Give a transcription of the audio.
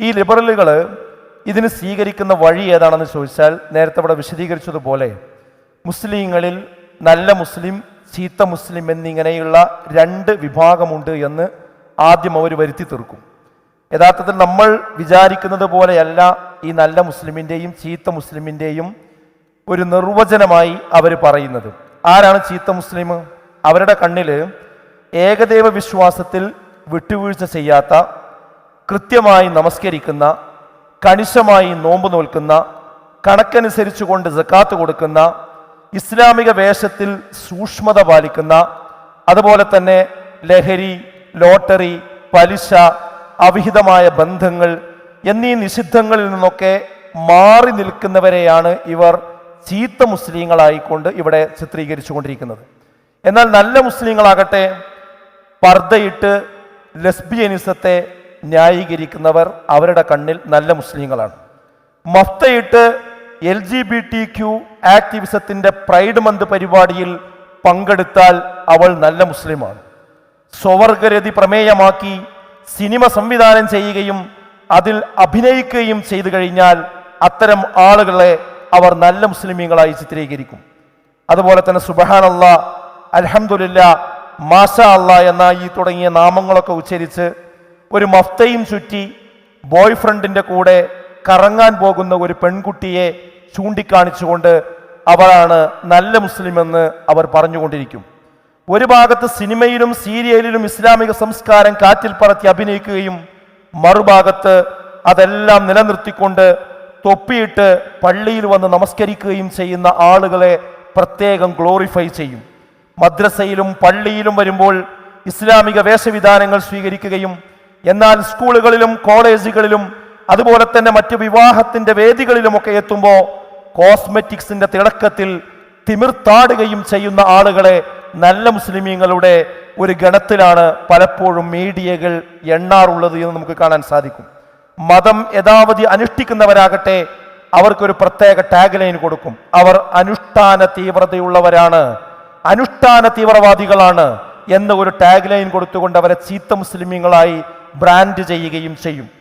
ഈ ലിബറലുകൾ ഇതിന് സ്വീകരിക്കുന്ന വഴി ഏതാണെന്ന് ചോദിച്ചാൽ നേരത്തെ ഇവിടെ വിശദീകരിച്ചതുപോലെ മുസ്ലിങ്ങളിൽ നല്ല മുസ്ലിം ചീത്ത മുസ്ലിം എന്നിങ്ങനെയുള്ള രണ്ട് വിഭാഗമുണ്ട് എന്ന് ആദ്യം അവർ വരുത്തി തീർക്കും. യഥാർത്ഥത്തിൽ നമ്മൾ വിചാരിക്കുന്നത് പോലെയല്ല ഈ നല്ല മുസ്ലിമിന്റെയും ചീത്ത മുസ്ലിമിന്റെയും ഒരു നിർവചനമായി അവർ പറയുന്നത്. ആരാണ് ചീത്ത മുസ്ലിം? അവരുടെ കണ്ണിൽ ഏകദൈവ വിശ്വാസത്തിൽ വിട്ടുവീഴ്ച ചെയ്യാത്ത കൃത്യമായി നമസ്കരിക്കുന്ന കണിശമായി നോമ്പ് നോൽക്കുന്ന കണക്കനുസരിച്ച് കൊണ്ട് ജക്കാത്ത് കൊടുക്കുന്ന ഇസ്ലാമിക വേഷത്തിൽ സൂക്ഷ്മത പാലിക്കുന്ന അതുപോലെ തന്നെ ലഹരി ലോട്ടറി പലിശ അവിഹിതമായ ബന്ധങ്ങൾ എന്നീ നിഷിദ്ധങ്ങളിൽ നിന്നൊക്കെ മാറി നിൽക്കുന്നവരെയാണ് ഇവർ ചീത്ത മുസ്ലിങ്ങളായിക്കൊണ്ട് ഇവിടെ ചിത്രീകരിച്ചു കൊണ്ടിരിക്കുന്നത് എന്നാൽ നല്ല മുസ്ലിങ്ങളാകട്ടെ പർദ്ദയിട്ട് ലെസ്ബിയനിസത്തെ ന്യായീകരിക്കുന്നവർ അവരുടെ കണ്ണിൽ നല്ല മുസ്ലിങ്ങളാണ്. മഫ്തയിട്ട് L G B T Q ആക്ടിവിസത്തിന്റെ pride month പരിപാടിയിൽ പങ്കെടുത്താൽ അവൾ നല്ല മുസ്ലിമാണ്. സ്വവർഗരതി പ്രമേയമാക്കി സിനിമ സംവിധാനം ചെയ്യുകയും അതിൽ അഭിനയിക്കുകയും ചെയ്തു കഴിഞ്ഞാൽ അത്തരം ആളുകളെ അവർ നല്ല മുസ്ലിമീങ്ങളായി ചിത്രീകരിക്കും. അതുപോലെ തന്നെ സുബഹാനല്ല അലഹമുല്ല മാഷ അല്ല എന്ന ഈ തുടങ്ങിയ നാമങ്ങളൊക്കെ ഉച്ചരിച്ച് ഒരു മഫ്തയും ചുറ്റി ബോയ് ഫ്രണ്ടിന്റെ കൂടെ കറങ്ങാൻ പോകുന്ന ഒരു പെൺകുട്ടിയെ ചൂണ്ടിക്കാണിച്ചുകൊണ്ട് അവളാണ് നല്ല മുസ്ലിം എന്ന് അവർ പറഞ്ഞുകൊണ്ടിരിക്കും. ഒരു ഭാഗത്ത് സിനിമയിലും സീരിയലിലും ഇസ്ലാമിക സംസ്കാരം കാറ്റിൽ പറത്തി അഭിനയിക്കുകയും മറുഭാഗത്ത് അതെല്ലാം നിലനിർത്തിക്കൊണ്ട് തൊപ്പിയിട്ട് പള്ളിയിൽ വന്ന് നമസ്കരിക്കുകയും ചെയ്യുന്ന ആളുകളെ പ്രത്യേകം ഗ്ലോറിഫൈ ചെയ്യും. മദ്രസയിലും പള്ളിയിലും വരുമ്പോൾ ഇസ്ലാമിക വേഷവിധാനങ്ങൾ സ്വീകരിക്കുകയും എന്നാൽ സ്കൂളുകളിലും കോളേജുകളിലും അതുപോലെ തന്നെ മറ്റ് വിവാഹത്തിന്റെ വേദികളിലുമൊക്കെ എത്തുമ്പോൾ കോസ്മെറ്റിക്സിന്റെ തിളക്കത്തിൽ തിമിർത്താടുകയും ചെയ്യുന്ന ആളുകളെ നല്ല മുസ്ലിമീങ്ങളുടെ ഒരു ഗണത്തിലാണ് പലപ്പോഴും മീഡിയകൾ എണ്ണാറുള്ളത് എന്ന് നമുക്ക് കാണാൻ സാധിക്കും. മതം യഥാവധി അനുഷ്ഠിക്കുന്നവരാകട്ടെ അവർക്കൊരു പ്രത്യേക ടാഗ് ലൈൻ കൊടുക്കും. അവർ അനുഷ്ഠാന തീവ്രതയുള്ളവരാണ്. അനുഷ്ഠാന തീവ്രവാദികളാണ് എന്ന ഒരു ടാഗ് ലൈൻ കൊടുത്തുകൊണ്ട് അവരെ ചീത്ത മുസ്ലിമീങ്ങളായി ബ്രാൻഡ് ചെയ്യുകയും ചെയ്യും.